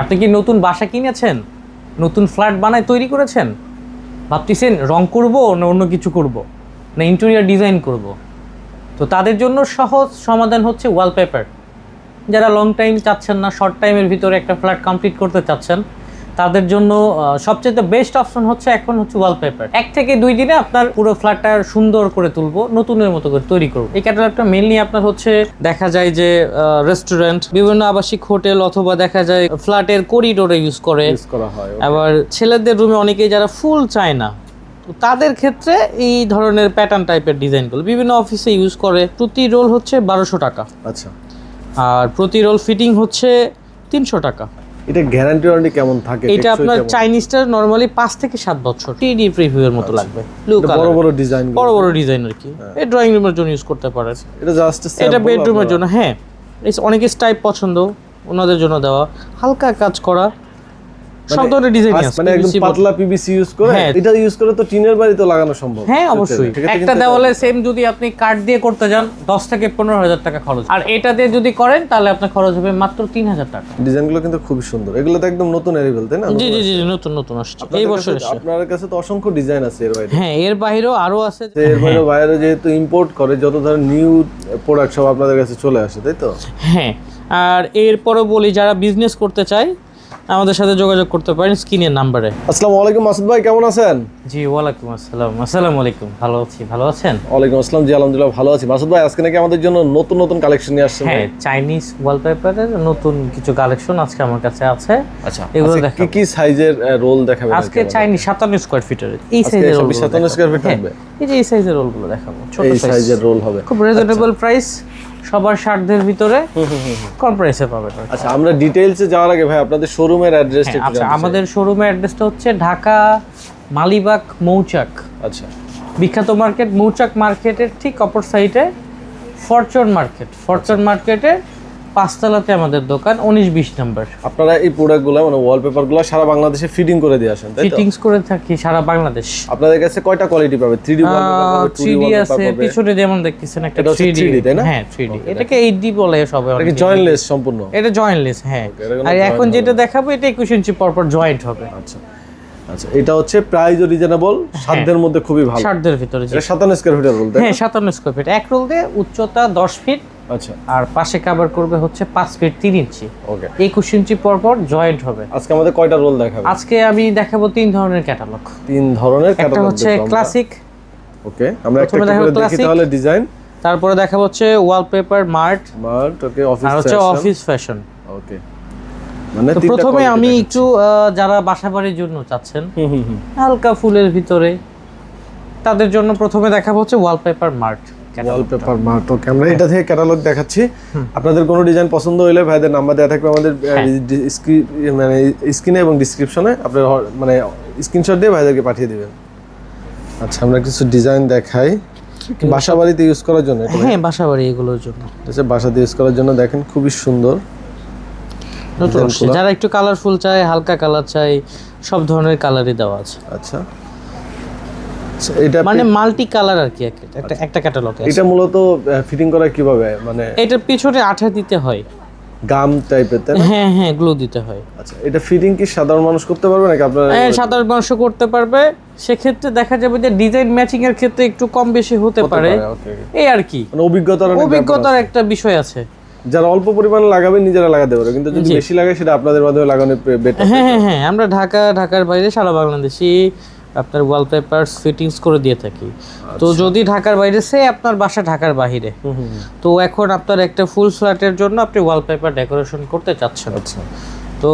আপনি কি নতুন বাসা কিনেছেন? নতুন ফ্ল্যাট বানায় তৈরি করেছেন? ভাবতেছেন, রং করব না অন্য কিছু করব? না ইন্টেরিয়ার ডিজাইন করব? তো তাদের জন্য সহজ সমাধান হচ্ছে ওয়ালপেপার যারা লং টাইম চাচ্ছেন না শর্ট টাইমের ভিতরে একটা ফ্ল্যাট কমপ্লিট করতে চাচ্ছেন তাদের জন্য সবচেয়ে বেস্ট অপশন হচ্ছে এখন হচ্ছে ওয়ালপেপার এক থেকে দুই দিনে আপনার পুরো ফ্ল্যাটটা সুন্দর করে তুলবো নতুনের মতো করে তৈরি করব। এই ক্যাটালগটা মেনলি আপনার হচ্ছে দেখা যায় যে রেস্টুরেন্ট বিভিন্ন আবাসিক হোটেল অথবা দেখা যায় ফ্ল্যাটের করিডোরে ইউজ করে। ইউজ করা হয় আবার ছেলেদের রুমে অনেকেই যারা ফুল চায় না তাদের ক্ষেত্রে এই ধরনের প্যাটার্ন টাইপের ডিজাইনগুলো বিভিন্ন অফিসে ইউজ করে। প্রতি রোল হচ্ছে বারোশো টাকা। আচ্ছা। আর প্রতি রোল ফিটিং হচ্ছে তিনশো টাকা। এটা গ্যারান্টি ওয়ারেন্টি কেমন থাকে? এটা আপনার? চাইনিজটা নরমালি পাঁচ থেকে সাত বছর। টিডি এর মতো লাগবে। ব্লু কালার বড় বড় ডিজাইন বড় বড় ডিজাইন আর কি। এই ড্রয়িং রুমের জন্য ইউজ করতে পারেন। এটা জাস্ট এটা বেডরুমের জন্য হ্যাঁ। অনেকে স্টাইপ পছন্দ ওনাদের জন্য দেওয়া। হালকা কাজ করা সব ধরনের ডিজাইন আছে মানে একদম পাতলা পিভিসি ইউজ করে হ্যাঁ। এটা ইউজ করে তো টিনের বাড়ি তো লাগানো সম্ভব। হ্যাঁ অবশ্যই। একটা দেওয়ালে সেম যদি আপনি কাঠ দিয়ে করতে যান দশ থেকে পনেরো হাজার টাকা খরচ। আর এটা দিয়ে যদি করেন তাহলে আপনার খরচ হবে মাত্র টাকা। ডিজাইনগুলো কিন্তু খুবই সুন্দর। এগুলো তো একদম নতুন তাই না? জি জি জি নতুন নতুন আসছে। এই বছর আপনার কাছে তো অসংখ্য ডিজাইন আছে এর বাইরে। হ্যাঁ এর বাইরেও আরও আছে। এর বাইরে বাইরে যেহেতু ইম্পোর্ট করে যত ধরনের নিউ প্রোডাক্ট সব আপনাদের কাছে চলে আসে তাই তো? হ্যাঁ আর এরপরও বলি যারা বিজনেস করতে চায় আমাদের সাথে যোগাযোগ করতে পারেন স্ক্রিনের নাম্বারে। আসসালামু আলাইকুম মাসুদ ভাই কেমন আছেন? জি ওয়ালাইকুম আসসালাম। আসসালামু আলাইকুম ভালো আছি ভালো আছেন? ওয়ালাইকুম আসসালাম জি আলহামদুলিল্লাহ ভালো আছি। মাসুদ ভাই আজকে নাকি আমাদের জন্য নতুন নতুন কালেকশন নিয়ে আসছেন হ্যাঁ চাইনিজ ওয়ালপেপারের নতুন কিছু কালেকশন আজকে আমার কাছে আছে। আচ্ছা এগুলো। কি কি সাইজের রোল দেখাবেন আজকে চাইনিজ সাতান্ন স্কোয়ার ফিটের এই সাইজের রোলগুলো 57 দেখাবো। square feet হ্যাঁ, থাকবে? এই যে এই সাইজের রোলগুলো দেখাবো ছোট সাইজের রোল হবে। খুব রিজনেবল প্রাইস সবার সাধ্যের ভিতরে কম প্রাইসে পাবেন আচ্ছা আমরা ডিটেইলসে যাওয়ার আগে ভাই আপনাদের শোরুমের অ্যাড্রেসটা আচ্ছা আমাদের শোরুমের অ্যাড্রেসটা হচ্ছে ঢাকা মালিবাগ মৌচাক। আচ্ছা। বিখ্যাত মার্কেট মৌচাক মার্কেটের ঠিক অপর সাইডে ফরচুন মার্কেট ফরচুন মার্কেটের পাঁচতলাতে আমাদের দোকান উনিশ বিশ নাম্বার আপনারা এই প্রোডাক্টগুলো মানে ওয়ালপেপারগুলো সারা বাংলাদেশে ফিটিং করে দিয়ে আসেন ফিটিংস করে থাকি সারা বাংলাদেশ। আপনাদের কাছে কয়টা কোয়ালিটি পাবে? 3D ওয়ালপেপার পাবে 2D থ্রি ওয়ালপেপার আছে পিছনে যেমন দেখতেছেন একটা থ্রি 3D তাই না? হ্যাঁ থ্রি এটাকে এইট ডি বলে সবাই এটা জয়েন্টলেস সম্পূর্ণ? এটা জয়েন্টলেস হ্যাঁ। আর এখন যেটা দেখাবো এটা একুশ ইঞ্চি পরপর জয়েন্ট হবে। আচ্ছা আচ্ছা এটা হচ্ছে প্রাইসও রিজনেবল সাধ্যের মধ্যে খুবই ভালো। ষাটদের ভিতরে। এটা 57 স্কয়ার ফিটের রোল হ্যাঁ সাতান্ন স্কোয়ার ফিট এক রোল দিয়ে উচ্চতা দশ ফিট আচ্ছা। আর পাশে কাভার করবে হচ্ছে পাঁচ ফিট তিন ইঞ্চি। ওকে একুশ ইঞ্চি পরপর জয়েন্ট হবে। আজকে আমাদের কয়টা রোল দেখাবে? আজকে আমি দেখাবো তিন ধরনের ক্যাটালগ তিন ধরনের একটা হচ্ছে ক্লাসিক ওকে আমরা একটা করে দেখি তাহলে ডিজাইন তারপরে দেখাবো হচ্ছে wallpaper mart mart okay office আর হচ্ছে অফিস ফ্যাশন ওকে মানে প্রথমে আমি একটু যারা বাসাবাড়ির জন্য চাচ্ছেন হুম হুম হুম। হালকা ফুলের ভিতরে তাদের জন্য প্রথমে দেখাবো হচ্ছে wallpaper mart wallpaper mart okay আমরা এটা থেকে ক্যাটালগ দেখাচ্ছি। আপনাদের কোনো ডিজাইন পছন্দ হলে ভাইদের নাম্বার দেওয়া থাকবে আমাদের হ্যাঁ। মানে স্ক্রিনে এবং ডিসক্রিপশনে আপনার মানে স্ক্রিনশট দিয়ে ভাইদেরকে পাঠিয়ে দিবেন। আচ্ছা আমরা কিছু ডিজাইন দেখাই। বাসা বাড়িতে ইউজ করার জন্য হ্যাঁ বাসাবাড়ি এগুলোর জন্য। হচ্ছে বাসাতে ইউজ করার জন্য দেখেন খুবই সুন্দর। যারা একটু কালারফুল চায় হালকা কালার চায় সব ধরনের কালারই দেওয়া আছে। আচ্ছা। আচ্ছা, এটা মানে মাল্টি কালার আর কি একটা একটা ক্যাটালগ এটা মূলত ফিটিং করা কীভাবে? মানে এটার পিছনে আঠা দিতে হয়। গাম টাইপের তাই হ্যাঁ হ্যাঁ গ্লো দিতে হয়। আচ্ছা এটা ফিটিং কি সাধারণ মানুষ করতে পারবে নাকি আপনার হ্যাঁ, সাধারণ মানুষ করতে পারবে। সেক্ষেত্রে দেখা যাবে যে ডিজাইন ম্যাচিং এর ক্ষেত্রে একটু কম বেশি হতে পারে। এই আর কি। মানে অভিজ্ঞতার অভিজ্ঞতার একটা বিষয় আছে। যারা অল্প পরিমাণে লাগাবে নিজেরা লাগাতে পারবে। কিন্তু যদি বেশি লাগে সেটা আপনাদের মাধ্যমে লাগানো বেটার হ্যাঁ হ্যাঁ হ্যাঁ আমরা ঢাকা ঢাকার বাইরে সারা বাংলাদেশি আপনার ওয়ালপেপার ফিটিংস করে দিয়ে থাকি। তো যদি ঢাকার বাইরে সে আপনার বাসা ঢাকার বাইরে তো এখন আপনার একটা ফুল ফ্ল্যাটের জন্য আপনি ওয়ালপেপার ডেকোরেশন করতে চাচ্ছেন। আচ্ছা। তো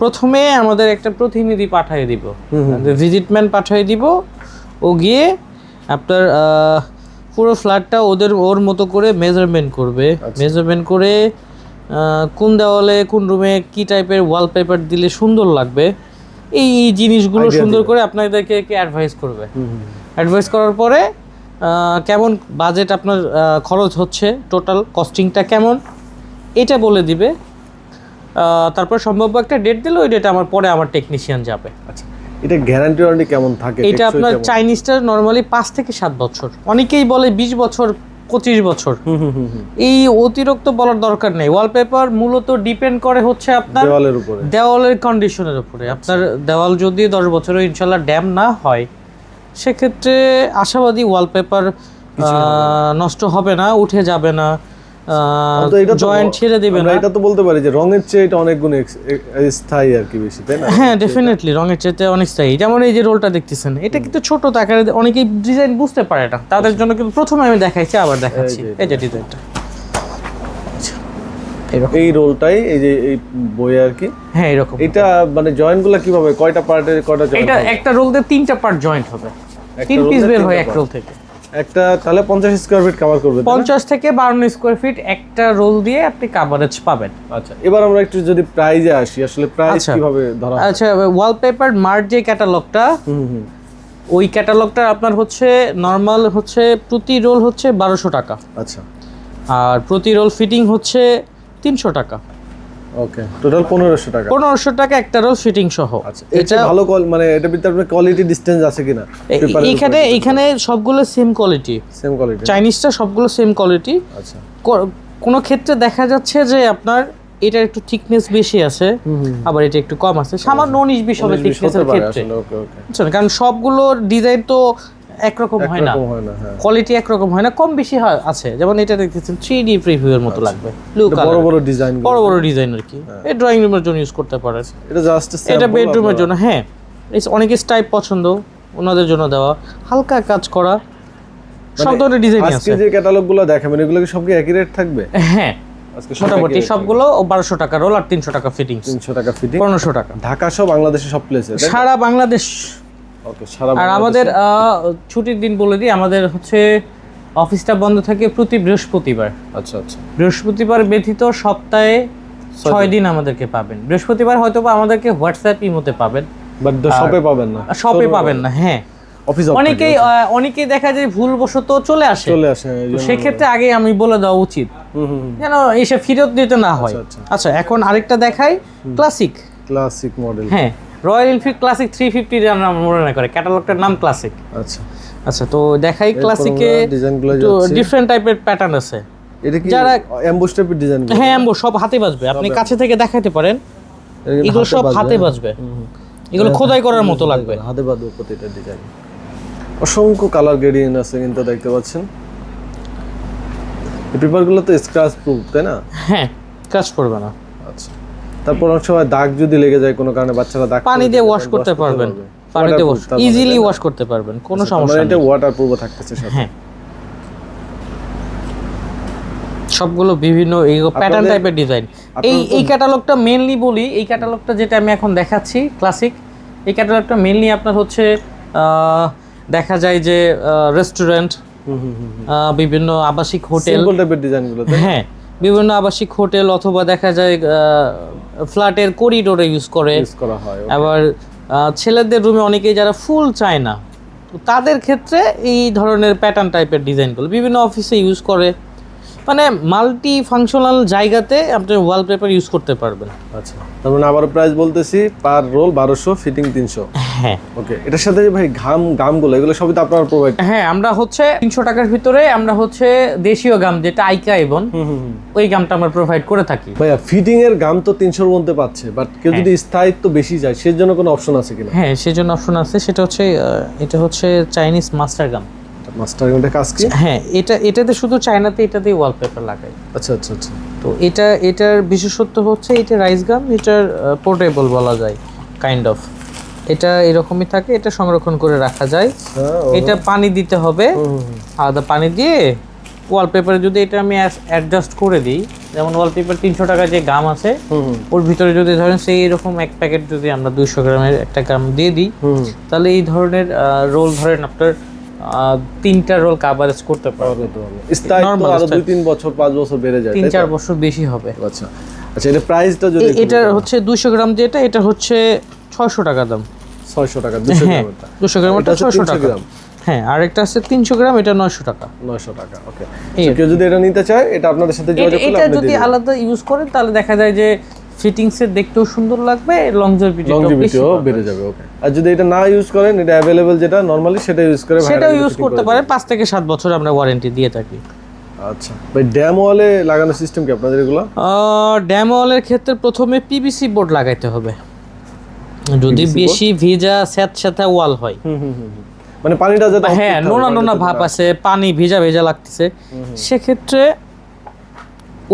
প্রথমে আমাদের একটা প্রতিনিধি পাঠিয়ে দিব। ভিজিটম্যান পাঠিয়ে দিব। ও গিয়ে আপনার পুরো ফ্ল্যাটটা ওদের ওর মতো করে মেজারমেন্ট করবে। মেজারমেন্ট করে কোন দেওয়ালে কোন রুমে কি টাইপের ওয়ালপেপার দিলে সুন্দর লাগবে। এই জিনিসগুলো সুন্দর করে আপনাদেরকে অ্যাডভাইস করবে। অ্যাডভাইস করার পরে কেমন বাজেট আপনার খরচ হচ্ছে টোটাল কস্টিংটা কেমন এটা বলে দিবে। তারপর সম্ভাব্য একটা ডেট দিলে ওই ডেটে আমার পরে আমার টেকনিশিয়ান যাবে। আচ্ছা এটা গ্যারান্টি ওয়ারেন্টি কেমন থাকে? এটা আপনার? চাইনিজটা নর্মালি পাঁচ থেকে সাত বছর। অনেকেই বলে বিশ বছর পঁচিশ বছর। হুম হুম হুম হুম। এই অতিরিক্ত বলার দরকার নেই। ওয়ালপেপার মূলত ডিপেন্ড করে হচ্ছে আপনার দেওয়ালের উপরে। দেওয়ালের কন্ডিশনের উপরে। আপনার দেওয়াল যদি দশ বছরে ইনশাল্লাহ ড্যাম না হয় সেক্ষেত্রে আশাবাদী ওয়ালপেপার নষ্ট হবে না উঠে যাবে না। জয়েন্ট ছেড়ে দেবে না এটা তো বলতে পারি যে রঙের চেয়ে এটা অনেক গুণ স্থায়ী আর কি বেশি তাই না? হ্যাঁ ডেফিনেটলি রঙের চাইতে অনেক স্থায়ী। যেমন এই যে রোলটা দেখতেছেন এটা কিন্তু ছোট আকারে অনেকেই ডিজাইন বুঝতে পারে না। তাদের জন্য কিন্তু প্রথমে আমি দেখাইছি আবার দেখাচ্ছি। এই যে ডিজাইনটা এই রোলটাই এই যে এই বইয়ে আর কি? হ্যাঁ এরকম। এটা মানে জয়েন্টগুলা কীভাবে কয়টা পার্টের কয়টা জয়েন্ট এটা একটা রোল দিয়ে তিনটা পার্ট জয়েন্ট হবে। তিন পিস বের হয় এক রোল থেকে। একটা তাহলে পঞ্চাশ স্কোয়ার ফিট কভার করবে তাই না? পঞ্চাশ থেকে বাউন্ন স্কোয়ার ফিট একটা রোল দিয়ে আপনি কাভারেজ পাবেন। আচ্ছা এবার আমরা একটু যদি প্রাইজে আসি আসলে প্রাইস আচ্ছা। কীভাবে ধরা আচ্ছা ওয়ালপেপার মার্ট যে ক্যাটালগটা হুম হুম। ওই ক্যাটালগটা আপনার হচ্ছে নর্মাল হচ্ছে প্রতি রোল হচ্ছে বারোশো টাকা। আচ্ছা। আর প্রতি রোল ফিটিং হচ্ছে তিনশো টাকা। ওকে টোটাল পনেরোশো টাকা। পনেরোশো টাকা একটা রোল ফিটিং সহ। আচ্ছা এটা ভালো কোয়াল মানে এটা ভিতরে আপনার কোয়ালিটি ডিসটেন্স আছে কিনা? এখানে এখানে সবগুলো সেম কোয়ালিটি সেম কোয়ালিটি চাইনিজটা সবগুলো সেম কোয়ালিটি আচ্ছা। কোনো ক্ষেত্রে দেখা যাচ্ছে যে আপনার এটার একটু থিকনেস বেশি আছে আবার এটা একটু কম আছে। সামান্য উনিশ বিশ হবে থিকনেসের ক্ষেত্রে। ওকে ওকে কারণ সবগুলো ডিজাইন তো একরকম হয় না। একরকম হয় হ্যাঁ। কোয়ালিটি একরকম হয় না কম বেশি হয় আছে। যেমন এটা দেখতেছেন থ্রি ডি প্রিভিউয়ের মতো লাগবে। ব্লু বড় বড় ডিজাইন বড় বড় ডিজাইন আর কি। এই ড্রয়িং রুমের জন্য ইউজ করতে পারেন। এটা জাস্ট এটা বেডরুমের জন্য হ্যাঁ। এই অনেকের টাইপ পছন্দ ওনাদের জন্য দেওয়া। হালকা কাজ করা। সব ধরনের ডিজাইন মানে আজকে যে ক্যাটালগগুলো দেখাবেন এগুলো কি সব কি একই রেট থাকবে? হ্যাঁ। আজকে মোটামুটি সবগুলো বারোশো টাকা রোল আর তিনশো টাকা ফিটিংস তিনশো টাকা ফিটিং পনেরোশো টাকা। ঢাকা সহ বাংলাদেশে সব প্লেসে সারা বাংলাদেশ আর আমাদের ছুটির দিন বলে দিই আমাদের হচ্ছে অফিসটা বন্ধ থাকে প্রতি বৃহস্পতিবার। আচ্ছা আচ্ছা। বৃহস্পতিবার ব্যতীত সপ্তাহে ছয় দিন। আমাদেরকে পাবেন। বৃহস্পতিবার হয়তো বা আমাদেরকে হোয়াটসঅ্যাপ ইমোতে পাবেন। বাট শপে পাবেন না। শপে পাবেন না হ্যাঁ। অফিস অনেকেই অনেকেই দেখা যায় ভুলবশত চলে আসে। চলে আসে সেক্ষেত্রে আগে আমি বলে দেওয়া উচিত। হুম হুম যেন এসে ফেরত দিতে না হয়। আচ্ছা, আচ্ছা। এখন আরেকটা দেখাই। ক্লাসিক ক্লাসিক মডেল হ্যাঁ। Royal Enfield classic three fifty নাম মনে করে ক্যাটালগটার নাম ক্লাসিক। আচ্ছা। আচ্ছা তো দেখাই ক্লাসিকে ডিফারেন্ট টাইপের প্যাটার্ন আছে। এটা কি যারা- এমবোস টাইপের ডিজাইন হ্যাঁ এমবো সব হাতে বাজবে। আপনি কাছে থেকে দেখাতে পারেন। এগুলো সব হাতে বাজবে। এগুলো খোদাই করার মতো লাগবে। হাতে বাঁধবো প্রতিটা ডিজাইন অসংখ্য কালার গ্রেডিয়েন্ট আছে কিন্তু দেখতে পাচ্ছেন। এই পেপারগুলো তো স্ক্র্যাচ প্রুফ তাই না? হ্যাঁ কাজ করবে না। তারপর অনেক সময় দাগ যদি লেগে যায় কোনো কারণে বাচ্চারা দাগ পানি দিয়ে ওয়াশ করতে পারবেন। পারবে। পানিতে ওয়াশ মানে, ইজিলি ওয়াশ করতে পারবেন কোনো আচ্ছা, সমস্যা মানে এটা ওয়াটার প্রুফ থাকতেছে সাথে হ্যাঁ। সবগুলো বিভিন্ন এই প্যাটার্ন টাইপের ডিজাইন এই এই ক্যাটালগটা মেনলি বলি এই ক্যাটালগটা যেটা আমি এখন দেখাচ্ছি ক্লাসিক এই ক্যাটালগটা মেনলি আপনার হচ্ছে দেখা যায় যে রেস্টুরেন্ট বিভিন্ন আবাসিক হোটেল। সিম্পল টাইপের ডিজাইনগুলো হ্যাঁ। বিভিন্ন আবাসিক হোটেল অথবা দেখা যায় ফ্ল্যাটের করিডোরে ইউজ করে। ইউজ করা হয় আবার ছেলেদের রুমে অনেকেই যারা ফুল চায় না তাদের ক্ষেত্রে এই ধরনের প্যাটার্ন টাইপের ডিজাইনগুলো বিভিন্ন অফিসে ইউজ করে। মানে মাল্টি ফাংশনাল জায়গাতে আপনি ওয়ালপেপার ইউজ করতে পারবেন। আচ্ছা তার মানে আবার প্রাইস বলতেছি পার রোল বারোশো ফিটিং তিনশো। হ্যাঁ। ওকে এটার সাথে ভাই ঘাম গামগুলো এগুলো সবই তো আপনারা প্রোভাইড হ্যাঁ আমরা হচ্ছে তিনশো টাকার ভিতরে আমরা হচ্ছে দেশীয় গাম যেটা আইকা এবং ওই গামটা আমরা প্রোভাইড করে থাকি। ভাইয়া ফিটিং এর গাম তো তিনশোর মধ্যে পাচ্ছে বাট কেউ যদি স্থায়িত্ব বেশি যায় সেজন্য কোনো অপশন আছে কিনা? হ্যাঁ সেজন্য অপশন আছে সেটা হচ্ছে এটা হচ্ছে চাইনিজ মাস্টার গাম মাস্টার গামটা কাজ কি? হ্যাঁ এটা এটাতে শুধু চায়নাতে এটাতেই ওয়ালপেপার লাগাই। আচ্ছা আচ্ছা আচ্ছা। তো এটা এটার বিশেষত্ব হচ্ছে এটা রাইস গাম এটার পোর্টেবল বলা যায় কাইন্ড অফ এটা এরকমই থাকে এটা সংরক্ষণ করে রাখা যায়। হ্যাঁ, এটা পানি দিতে হবে। আলাদা পানি দিয়ে ওয়ালপেপারে যদি এটা আমি অ্যাডজাস্ট করে দিই যেমন ওয়ালপেপার তিনশো টাকা যে গাম আছে ওর ভিতরে যদি ধরেন সেই এরকম এক প্যাকেট যদি আমরা দুইশো গ্রামের একটা গ্রাম দিয়ে দিই তাহলে এই ধরনের রোল ধরেন আপনার তিনটা রোল কাভারেজ করতে পারবে। স্থায়িত্ব আরও দুই তিন বছর পাঁচ বছর বেড়ে যায় তিন চার বছর বেশি হবে। আচ্ছা। আচ্ছা এটা প্রাইসটা যদি এ- এটার হচ্ছে দুশো গ্রাম যেটা এটা হচ্ছে ছয়শো টাকা দাম। ছয়শো টাকা দুশো হ্যাঁ গ্রামটা দুশো গ্রামটা এটা হচ্ছে ছয়শো টাকা। গ্রাম। হ্যাঁ আরেকটা আছে তিনশো গ্রাম এটা নয়শো টাকা। নয়শো টাকা ওকে কেউ যদি এটা নিতে চায় এটা আপনাদের সাথে যোগাযোগ এটা- করলে এটা যদি আলাদা ইউজ করেন তাহলে দেখা যায় যে ফিটিংসের দেখতেও সুন্দর লাগবে লংজিভিটি লংজিভিটিও বেড়ে যাবে ওকে আর যদি এটা না ইউজ করেন এটা অ্যাভেলেবেল যেটা নরমালি সেটা ইউজ করে সেটাও ইউজ করতে করে পারে পাঁচ থেকে সাত বছর আমরা ওয়ারেন্টি দিয়ে থাকি। আচ্ছা ভাই ড্যাম ওয়ালে লাগানোর সিস্টেম কি আপনাদের এগুলো? ড্যাম ওয়ালের ক্ষেত্রে প্রথমে পিভিসি বোর্ড লাগাইতে হবে। যদি বেশি ভিজা স্যাঁতস্যাঁতা ওয়াল হয়। মানে পানিটা যাতে হ্যাঁ নোনা নোনা ভাব আছে পানি ভিজা ভেজা লাগতেছে। সেক্ষেত্রে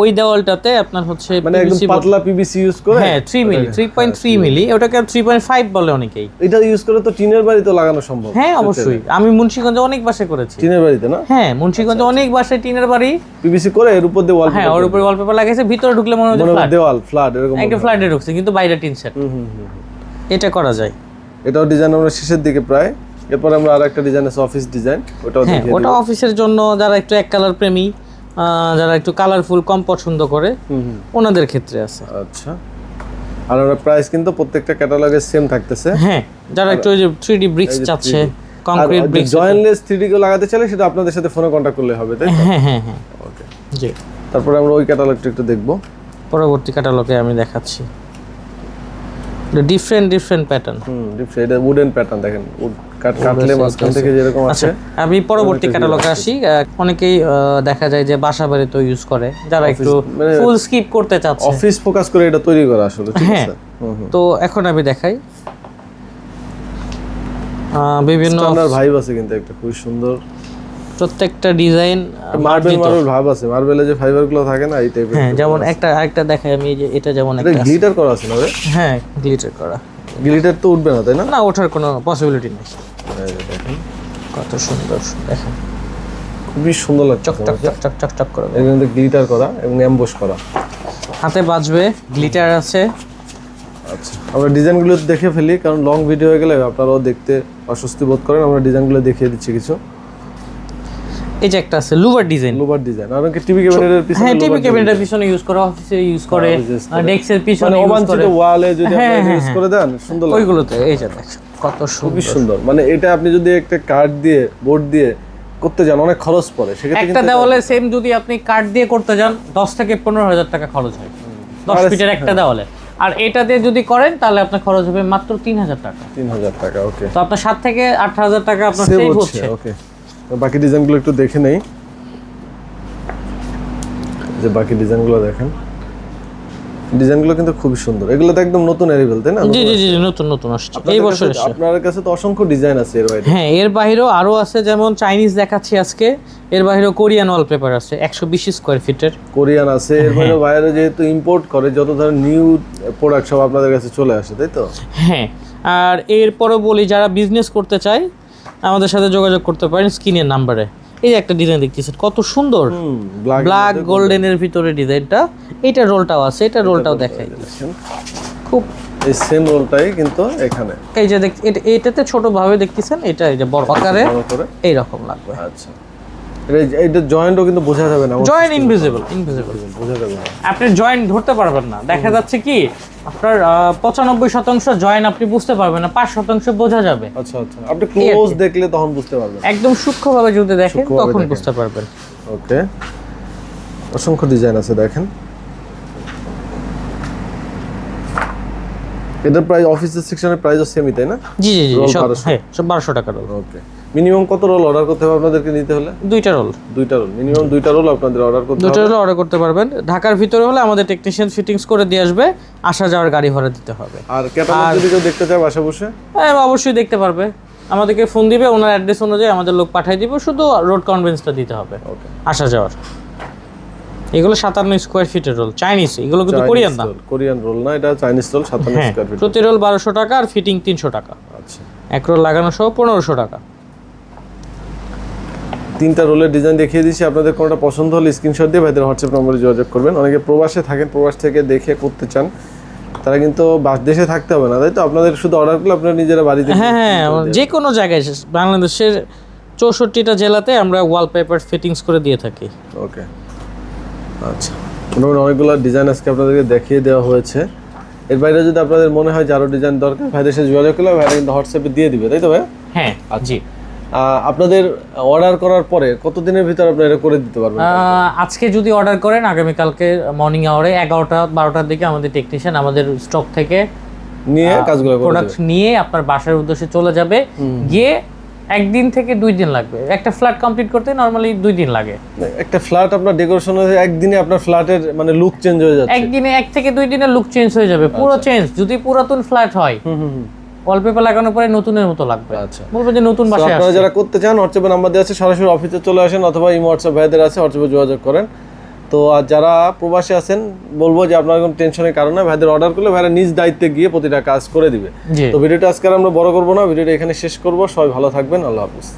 ওই দেওয়ালটাতে আপনার হচ্ছে মানে একদম পাতলা পিভিসি ইউজ করে? হ্যাঁ three milli three point three milli ওটাকে থ্রি পয়েন্ট ফাইভ বলে অনেকেই। এটা ইউজ করে তো টিনের বাড়িতে লাগানো সম্ভব। হ্যাঁ অবশ্যই। আমি মুন্সিগঞ্জে অনেক বাসায় করেছি। টিনের বাড়িতে না? হ্যাঁ মুন্সিগঞ্জে অনেক বাসায় টিনের বাড়ি। পিভিসি করে এর উপর দিয়ে হ্যাঁ ওর উপরে ওয়ালপেপার লাগাইছে ভিতরে ঢুকলে মনে হচ্ছে হয় ফ্ল্যাট দেওয়াল ফ্ল্যাট এরকম একটা ফ্ল্যাটে ঢুকছে কিন্তু বাইরে টিন সেট। এটা করা যায়। এটাও ডিজাইন আমরা শেষের দিকে প্রায়। এরপর আমরা আর একটা ডিজাইন আছে অফিস ডিজাইন ওটাও হ্যাঁ ওটা অফিসের জন্য যারা একটু এক কালার প্রেমী যারা একটু কালারফুল কম পছন্দ করে ওনাদের ক্ষেত্রে আছে। আচ্ছা। আর আমরা প্রাইস কিন্তু প্রত্যেকটা ক্যাটালগে সেম থাকতেছে। হ্যাঁ যারা একটু ওই যে থ্রি ডি ব্রিক্স চাচ্ছে concrete bricks jointless three D লাগাতে চাইলে সেটা আপনাদের সাথে ফোনে কন্ট্যাক্ট করলে হবে তাই হ্যাঁ হ্যাঁ হ্যাঁ। ওকে জি। তারপরে আমরা ওই ক্যাটালগটা একটু দেখব। পরবর্তী ক্যাটালগে আমি দেখাচ্ছি। ডিফারেন্ট ডিফারেন্ট প্যাটার্ন হুম এটা উডেন প্যাটার্ন দেখেন উড কাট কাটলে মাঝখান থেকে যেরকম আচ্ছা আছে আমি পরবর্তী ক্যাটালগে আসি। অনেকেই দেখা যায় যে বাসা বাড়িতে ইউজ করে। যারা একটু মানে- ফুল স্কিপ করতে চাচ্ছে। অফিস ফোকাস করে এটা তৈরি করা আসলে ঠিক হ্যাঁ। আছে? তো এখন আমি দেখাই। বিভিন্ন ভাইব আছে কিন্তু একটা খুব সুন্দর। প্রত্যেকটা ডিজাইন মার্বেল মার্বেল ভাব আছে। মার্বেলে যে ফাইবারগুলো থাকে না এই টাইপের হ্যাঁ যেমন একটা আরেকটা দেখাই আমি যে এটা যেমন একটা গ্লিটার করা আছে না হ্যাঁ গ্লিটার করা। গ্লিটার তো উঠবে না তাই না? না ওঠার কোনো পসিবিলিটি নেই। দেখেন। কত সুন্দর দেখেন। খুবই সুন্দর লাগছে চক চক চক চক চক চক করে। এর মধ্যে গ্লিটার করা এবং এমবোস করা। হাতে বাজবে গ্লিটার আছে। আচ্ছা আমরা ডিজাইনগুলো দেখে ফেলি কারণ লং ভিডিও হয়ে গেলে আপনারাও দেখতে অস্বস্তি বোধ করেন। আমরা ডিজাইনগুলো দেখিয়ে দিচ্ছি কিছু। এই যে একটা আছে লুভার ডিজাইন। লোবার ডিজাইন। আর কি টিভি ক্যাবিনেটের পিছনে হ্যাঁ টিভি ক্যাবিনেটের পিছনে ইউজ করে অফিসে ইউজ করে use ডেস্কের পিছনে মানে ইউজ অবাঞ্ছিত করে। ওয়ালে যদি হ্যাঁ, আপনি হ্যাঁ, ইউজ করে দেন সুন্দর লাগে। ওইগুলোতে এই যে দেখেন কত সুন্দর। সুন্দর। মানে এটা আপনি যদি একটা কার্ড দিয়ে বোর্ড দিয়ে করতে যান অনেক খরচ পড়ে। সেক্ষেত্রে একটা দেওয়ালে সেম যদি আপনি কার্ড দিয়ে করতে যান দশ থেকে পনেরো হাজার টাকা খরচ হয়। দশ আর ফিটের একটা দেওয়ালে। আর এটা দিয়ে যদি করেন তাহলে আপনার খরচ হবে মাত্র তিন হাজার টাকা। তিন হাজার টাকা ওকে তো আপনার সাত থেকে আট হাজার টাকা আপনার সেভ হচ্ছে ওকে বাকি ডিজাইনগুলো একটু দেখে নেই। যে বাকি ডিজাইনগুলো দেখেন। ডিজাইনগুলো কিন্তু খুবই সুন্দর। এগুলো তো একদম নতুন অ্যারিভেল তাই না? জি জি জি নতুন নতুন আসছে। এই বছর এসছে। আপনার কাছে তো অসংখ্য ডিজাইন আছে এর বাইরে। হ্যাঁ এর বাইরেও আরও আছে যেমন চাইনিজ দেখাচ্ছি আজকে। এর বাইরেও কোরিয়ান ওয়ালপেপার আছে একশো বিশ স্কোয়ার ফিটের কোরিয়ান আছে এর বাইরে বাইরে যেহেতু ইম্পোর্ট করে যত ধরনের নিউ প্রোডাক্ট সব আপনাদের কাছে চলে আসে তাই তো? হ্যাঁ আর এরপরও বলি যারা বিজনেস করতে চায় আমাদের সাথে যোগাযোগ করতে পারেন স্ক্রিনের নাম্বারে। এই যে একটা ডিজাইন দেখতেছেন কত সুন্দর। ব্ল্যাক গোল্ডেনের ভিতরে ডিজাইনটা এটা রোলটাও আছে এটা রোলটাও দেখাই। খুব এই সেম রোলটাই কিন্তু এখানে। এই যে দেখ- এটা- এটাতে ছোট ভাবে দেখতেছেন এটা এই যে বড় আকারে বড় করে এইরকম লাগবে। আচ্ছা। এটা জয়েন্টও কিন্তু বোঝা যাবে না জয়েন্ট ইনভিজিবল ইনভিজিবল বোঝা যাবে না। আপনি জয়েন্ট ধরতে পারবেন না। দেখা যাচ্ছে কি আপনার পঁচানব্বই শতাংশ জয়েন্ট আপনি বুঝতে পারবেন না পাঁচ শতাংশ বোঝা যাবে। আচ্ছা আচ্ছা। আপনি ক্লোজ দেখলে তখন বুঝতে পারবেন। একদম সূক্ষ্মভাবে যদি দেখেন তখন বুঝতে পারবেন। ওকে। অসংখ্য ডিজাইন আছে দেখেন। এটার প্রাইস অফিসের সেকশনের প্রাইসও সেমই তাই না? জি জি জি সব 1200 হ্যাঁ বারোশো টাকা রোল ওকে। মিনিমাম কত রোল অর্ডার করতে হবে আপনাদেরকে নিতে হলে? দুইটা রোল দুইটা রোল মিনিমাম দুইটা রোল আপনাদের অর্ডার করতে হবে। রোল অর্ডার করতে পারবেন। ঢাকার ভিতরে হলে আমাদের টেকনিশিয়ান ফিটিংস করে দিয়ে আসবে। আসা যাওয়ার গাড়ি ভাড়া দিতে হবে। আর ক্যাটালগ যদি কেউ দেখতে চায় বাসা বসে? হ্যাঁ অবশ্যই দেখতে পারবে। আমাদেরকে ফোন দিবে ওনার অ্যাড্রেস অনুযায়ী আমাদের লোক পাঠিয়ে দিব শুধু রোড কনভেন্সটা দিতে হবে। ওকে আসা যাওয়ার। এগুলো সাতান্ন স্কোয়ার ফিটের রোল চাইনিজ এগুলো কিন্তু কোরিয়ান না। কোরিয়ান রোল না এটা চাইনিজ রোল সাতান্ন স্কোয়ার ফিট প্রতি রোল বারোশো টাকা আর ফিটিং তিনশো টাকা। আচ্ছা। এক রোল লাগানো সহ পনেরোশো টাকা। তিনটা রোলের ডিজাইন দেখিয়ে দিচ্ছি আপনাদের কোনটা পছন্দ হলে স্ক্রিনশট দিয়ে ভাইদের হোয়াটসঅ্যাপ নম্বরে যোগাযোগ করবেন। অনেকে প্রবাসে থাকেন প্রবাস থেকে দেখে করতে চান। তারা কিন্তু দেশে থাকতে হবে না তাই তো? আপনাদের শুধু অর্ডার করলে আপনারা নিজেরা বাড়িতে হ্যাঁ হ্যাঁ যে কোনো জায়গায় বাংলাদেশের চৌষট্টিটা জেলাতে আমরা ওয়ালপেপার ফিটিংস করে দিয়ে থাকি। ওকে আচ্ছা। মোটামুটি অনেকগুলো ডিজাইন আজকে আপনাদেরকে দেখিয়ে দেওয়া হয়েছে। এর বাইরে যদি আপনাদের মনে হয় যে আরও ডিজাইন দরকার ভাইদের সাথে যোগাযোগ করলে ভাইরা কিন্তু হোয়াটসঅ্যাপে দিয়ে দিবে তাই তো ভাই হ্যাঁ জি। আহ, আপনাদের অর্ডার করার পরে কতদিনের ভিতরে আপনারা এটা করে দিতে পারবেন? আজকে যদি অর্ডার করেন আগামীকালকে মর্নিং আওয়ারে এগারোটা বারোটার দিকে আমাদের টেকনিশিয়ান আমাদের স্টক থেকে নিয়ে কাজগুলো করে প্রোডাক্ট নিয়ে আপনার বাসার উদ্দেশ্যে চলে যাবে। গিয়ে একদিন থেকে দুই দিন লাগবে। একটা ফ্ল্যাট কমপ্লিট করতে নর্মালি দুই দিন লাগে। একটা ফ্ল্যাট আপনার ডেকোরেশন হয়ে একদিনে আপনার ফ্ল্যাটের মানে লুক চেঞ্জ হয়ে যাচ্ছে। একদিনে এক থেকে দুই দিনে লুক চেঞ্জ হয়ে যাবে পুরো চেঞ্জ যদি পুরাতন ফ্ল্যাট হয় হুম হুম হুম। ওয়ালপেপার লাগানোর পরে নতুনের মতো লাগবে। আচ্ছা। বলব যে নতুন বাসায় আপনারা যারা করতে চান হোয়াটসঅ্যাপে নাম্বার দেওয়া আছে সরাসরি অফিসে চলে আসেন অথবা এই হোয়াটসঅ্যাপ ভাইদের আছে হোয়াটসঅ্যাপে যোগাযোগ করেন। তো আর যারা প্রবাসী আছেন বলব যে আপনার কোনো টেনশনের কারণে ভাইদের অর্ডার করলে ভাইরা নিজ দায়িত্বে গিয়ে প্রতিটা কাজ করে দিবে। তো ভিডিওটা আজকে আমরা বড় করব না ভিডিওটা এখানে শেষ করব। সবাই ভালো থাকবেন আল্লাহ হাফিজ।